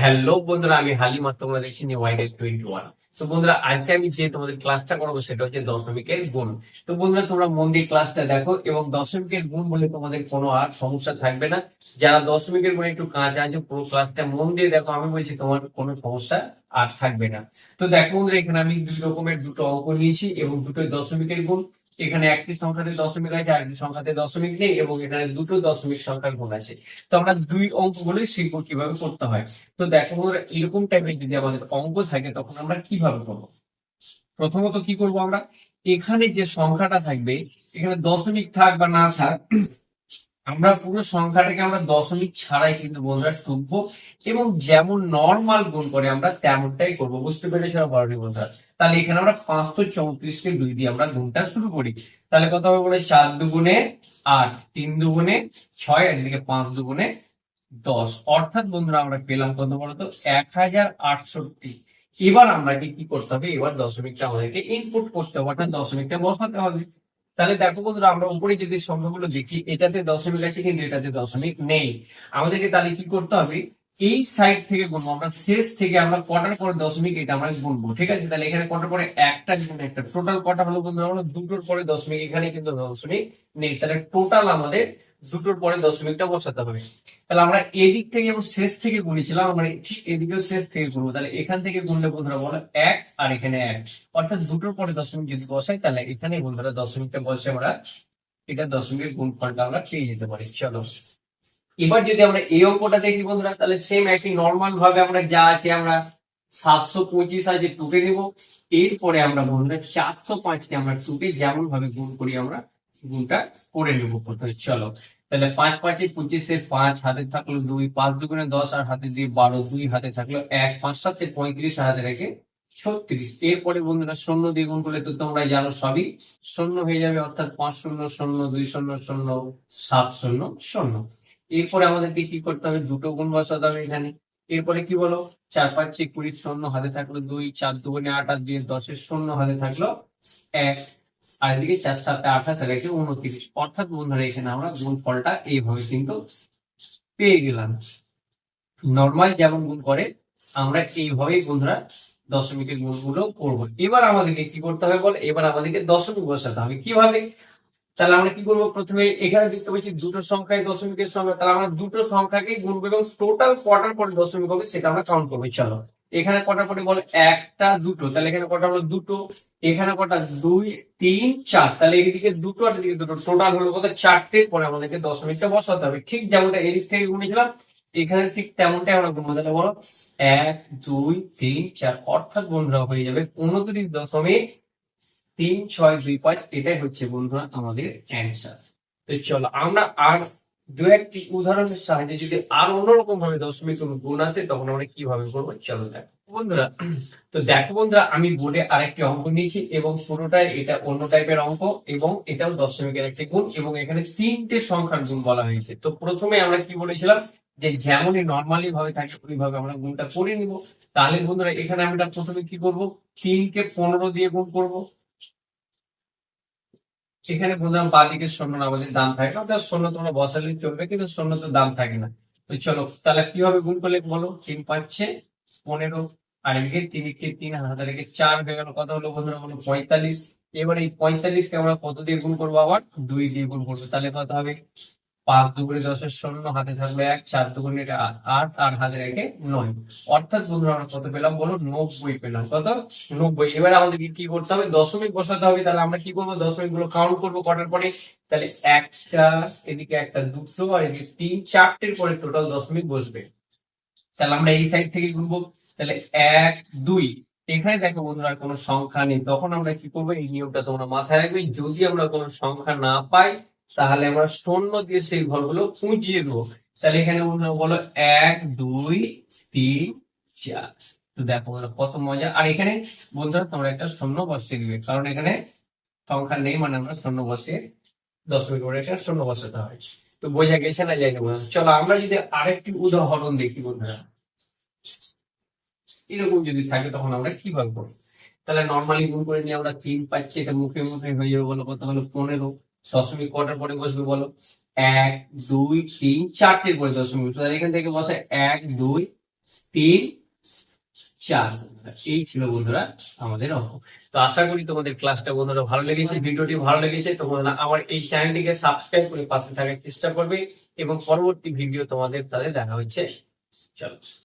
Hello বন্ধুরা, আমি হালিমা, তোমরা দেখছি নিউ ওয়াইডেল টোয়েন্টি ওয়ান তো বন্ধুরা, আজকে আমি যে তোমাদের ক্লাসটা করব, সেটা হচ্ছে দশমিকের গুণ। তো বন্ধুরা, তোমরা মন দিয়ে ক্লাসটা দেখো, এবং দশমিকের গুণ বলে তোমাদের কোনো আর সমস্যা থাকবে না। যারা দশমিকের গুণ একটু কাঁচা আছে, পুরো ক্লাসটা মন দিয়ে দেখো, আমি বলছি তোমার কোনো সমস্যা আর থাকবে না। তো দেখো বন্ধুরা, এখানে আমি দুই রকমের দুটো অঙ্ক নিয়েছি, এবং দুটো দশমিকের গুণ। এখানে একটি সংখ্যাতে দশমিক আছে, আরেকটি সংখ্যাতে দশমিক নেই, এবং এখানে দুটো দশমিক সংখ্যার গুণ আছে। তো আমরা দুই অঙ্ক অঙ্কগুলো শিল্প কীভাবে করতে হয়? তো দেখো, এরকম টাইপের যদি আমাদের অঙ্ক থাকে, তখন আমরা কীভাবে করব? প্রথমত কি করব আমরা? এখানে যে সংখ্যাটা থাকবে, এখানে দশমিক থাক বা না থাক আমরা পুরো সংখ্যাটাকে আমরা দশমিক ছাড়াই কিন্তু বন্ধুরা টুকবো এবং যেমন নর্মাল গুণ করে আমরা তেমনটাই করব। বুঝতে পেরেছি বড় বন্ধুরা তাহলে এখানে আমরা পাঁচশো চৌত্রিশকে দুই দিয়ে আমরা গুণটা শুরু করি। তাহলে কত হবে বলে? চার দুগুণে আট, তিন দুগুণে ছয় একদিকে পাঁচ দুগুণে দশ। অর্থাৎ বন্ধুরা, আমরা পেলাম কত বলতো এক হাজার আটষট্টি। এবার আমরা কি করতে হবে? এবার দশমিকটা আমাদেরকে ইনপুট করতে হবে, অর্থাৎ দশমিকটা বসাতে হবে। তাহলে দেখো বন্ধুরা, আমরা উপরে যদি সংখ্যাগুলো দেখি, এটাতে দশমিক আছে কিন্তু এটাতে দশমিক নেই। আমাদেরকে তাহলে কি করতে হবে? এই সাইড থেকে গুনবো, আমরা শেষ থেকে আমরা কটার পরে দশমিক এটা আমরা গুনবো, ঠিক আছে? তাহলে এখানে কটার পরে একটা গুণ একটা। টোটাল কটা হলো বন্ধুরা আমরা দুটোর পরে দশমিক, এখানে কিন্তু দশমিক নেই। তাহলে টোটাল আমাদের দুটোর পরে দশমিকটা বসাতে হবে। তাহলে আমরা এদিক থেকে এবং শেষ থেকে গুনেছিলাম আমরা ঠিক এদিকেও শেষ থেকে গুনবো তাহলে এখান থেকে গুনলে বন্ধুরা বলো এক আর এখানে এক। অর্থাৎ দুটোর পরে দশমিক যদি বসাই, তাহলে এখানে বন্ধুরা দশমিকটা বসে আমরা এটা দশমিকের গুণফলটা আমরা পেয়ে যেতে পারি, চলো। এবার যদি আমরা এই অঙ্কটা দেখি বন্ধুরা, তাহলে সেম একই নর্মাল ভাবে আমরা যা আছে আমরা সাতশো পঁচিশ আছে টুকে নেব, এরপরে আমরা বন্ধুরা চারশো পাঁচকে আমরা টুকে যেমন ভাবে গুণ করি আমরা গুণটা করে নেব প্রথমে, চলো। তাহলে পাঁচ পাঁচে পঁচিশে পাঁচ, হাতে থাকল দুই, পাঁচ দুগুণে দশ, আর হাতে দিয়ে বারো, দুই, হাতে থাকল এক, পাঁচ সাথে পঁয়ত্রিশ হাতে রেখে ছত্রিশ। এরপরে বন্ধুরা শূন্য দিয়ে গুণ করলে তো তোমরা জানো সবই। শূন্য হয়ে যাবে অর্থাৎ পাঁচ শূন্য শূন্য, দুই শূন্য শূন্য, সাত শূন্য শূন্য। এরপরে আমাদেরকে কি করতে হবে? দুটো গুণ বসাতে হবে এখানে। এরপরে কি বলো? চার পাঁচে কুড়ি, শূন্য, হাতে থাকল দুই, চার দুগুণে আট, আর দুই দশের শূন্য, হাতে থাকল এক। আর এদিকে চার সাথে আঠাশ আর একে উনত্রিশ অর্থাৎ বন্ধুরা, এখানে আমরা গুণ ফলটা এইভাবে কিন্তু পেয়ে গেলাম। নর্মাল যেমন গুণ করে, আমরা এইভাবেই বন্ধুরা দশমিকের গুণগুলো করব। এবার আমাদেরকে কি করতে হবে বলে? এবার আমাদেরকে দশমিক বসাতে হবে। কীভাবে? তাহলে আমরা কি করব? প্রথমে এখানে দেখতে পাচ্ছি দুটো সংখ্যায় দশমিকের সংখ্যা। তাহলে আমরা দুটো সংখ্যাকে গুনবো এবং টোটাল কটার পরে দশমিক হবে, সেটা আমরা কাউন্ট করব। চলো। এখানে কটা করে বলে? একটা, দুটো। তাহলে এখানে কটা হলো? দুটো। এখানে কটা? দুই, তিন, চার। তাহলে এদিকে দুটো আর এদিকে দুটো। টোটাল হলো কত? চারটে পরে আমাদেরকে দশমিকটা বসাতে হবে। ঠিক যেমনটা এদিক থেকে গুনেছিলাম, এখানে ঠিক তেমনটাই আমরা গুনবো। তাহলে বলো? এক, দুই, তিন, চার। অর্থাৎ বন্ধুরা হয়ে যাবে উনত্রিশ দশমিক তিন, ছয়, দুই, পাঁচ। এটাই হচ্ছে বন্ধুরা আমাদের অ্যান্সার তো চলো, আমরা আর দু একটি উদাহরণের সাহায্যে যদি আর অন্যরকম ভাবে দশমিক কোনো গুণ আসে, তখন আমরা কীভাবে করব? চলো দেখো। বন্ধুরা, তো দেখো বন্ধুরা, আমি বোর্ডে আরেকটি অঙ্ক নিয়েছি এবং পুরোটাই এটা অন্য টাইপের অঙ্ক এবং এটাও দশমিকের একটি গুণ এবং এখানে তিনটে সংখ্যার গুণ বলা হয়েছে। তো প্রথমে আমরা কি বলেছিলাম? যে যেমনই নর্মালি ভাবে থাকে, ওইভাবে আমরা গুণটা করে নিব। তাহলে বন্ধুরা, এখানে আমরা প্রথমে কি করব? তিনকে পনেরো দিয়ে গুণ করব। এখানে বললাম বা দিকে শূন্য আমাদের দাম থাকে না, অর্থাৎ শূন্য তোমরা বসালে চলবে, কিন্তু শূন্য তো দাম থাকে না। চলো, তাহলে কীভাবে গুণ করলে বলো? তিন পাচ্ছে পনেরো আর এদিকে তিনকে তিন হাজার একে চার হয়ে গেল, কত হলো বন্ধুরা বলো? পঁয়তাল্লিশ। এবার এই পঁয়তাল্লিশকে আমরা কত দিয়ে গুণ করব আবার? দুই দিয়ে গুণ করব। তাহলে কত হবে? পাঁচ দুগুণে দশের শূন্য, হাতে থাকবে এক, চার দুগুণে আট, আর হাতে রেখে নয়। অর্থাৎ বন্ধুরা, আমরা কত পেলাম বলো নব্বই পেলাম। কত? নব্বই। এবার আমাদের কি করতে হবে? দশমিক বসাতে হবে। তাহলে আমরা কি করব? দশমিকগুলো কাউন্ট করব কটার পরে। তাহলে একটা এদিকে একটা দুটো, আর এদিকে তিন, চারটের পরে টোটাল দশমিক বসবে। তাহলে আমরা এই সাইড থেকে গুনবো তাহলে এক, দুই। এখানে দেখো বন্ধুরা, কোনো সংখ্যা নেই। তখন আমরা কি করব? এই নিয়মটা তোমরা মাথায় রাখবে। যদি আমরা কোনো সংখ্যা না পাই তাহলে আমরা শূন্য দিয়ে সেই ঘরগুলো পুঁজিয়ে দেবো। তাহলে এখানে বলো এক, দুই, তিন, চার। তো দেখো কত মজা। আর এখানে বন্ধুরা তোমরা একটা শূন্য বসিয়ে দিবে, কারণ এখানে সংখ্যা নেই মানে আমরা শূন্য বসিয়ে দশ মিনিট করে একটা শূন্য বসাতে হয়। তো বোঝা গেছে না যাই না চলো আমরা যদি আরেকটি উদাহরণ দেখি বন্ধুরা। এরকম যদি থাকে তখন আমরা কীভাবে করব? তাহলে নর্মালি গুণ করে নিয়ে আমরা তিন পাচ্ছি, এটা মুখে মুখে হয়ে যাবে বলো কত হলো? পনেরো। দশমিক কটার পরে বসবে বলো? এক, দুই, তিন, চারটের পরে দশমিক বসবে। এখান থেকে বসে এক, দুই, তিন, চার। এই ছিল বন্ধুরা আমাদের অঙ্ক। তো আশা করি তোমাদের ক্লাসটা বন্ধুরা ভালো লেগেছে, ভিডিওটি ভালো লেগেছে। তোমরা আমার এই চ্যানেলটিকে সাবস্ক্রাইব করে পাশে থাকার চেষ্টা করবে এবং পরবর্তী ভিডিও তোমাদের তাদের দেখা হচ্ছে। চলো।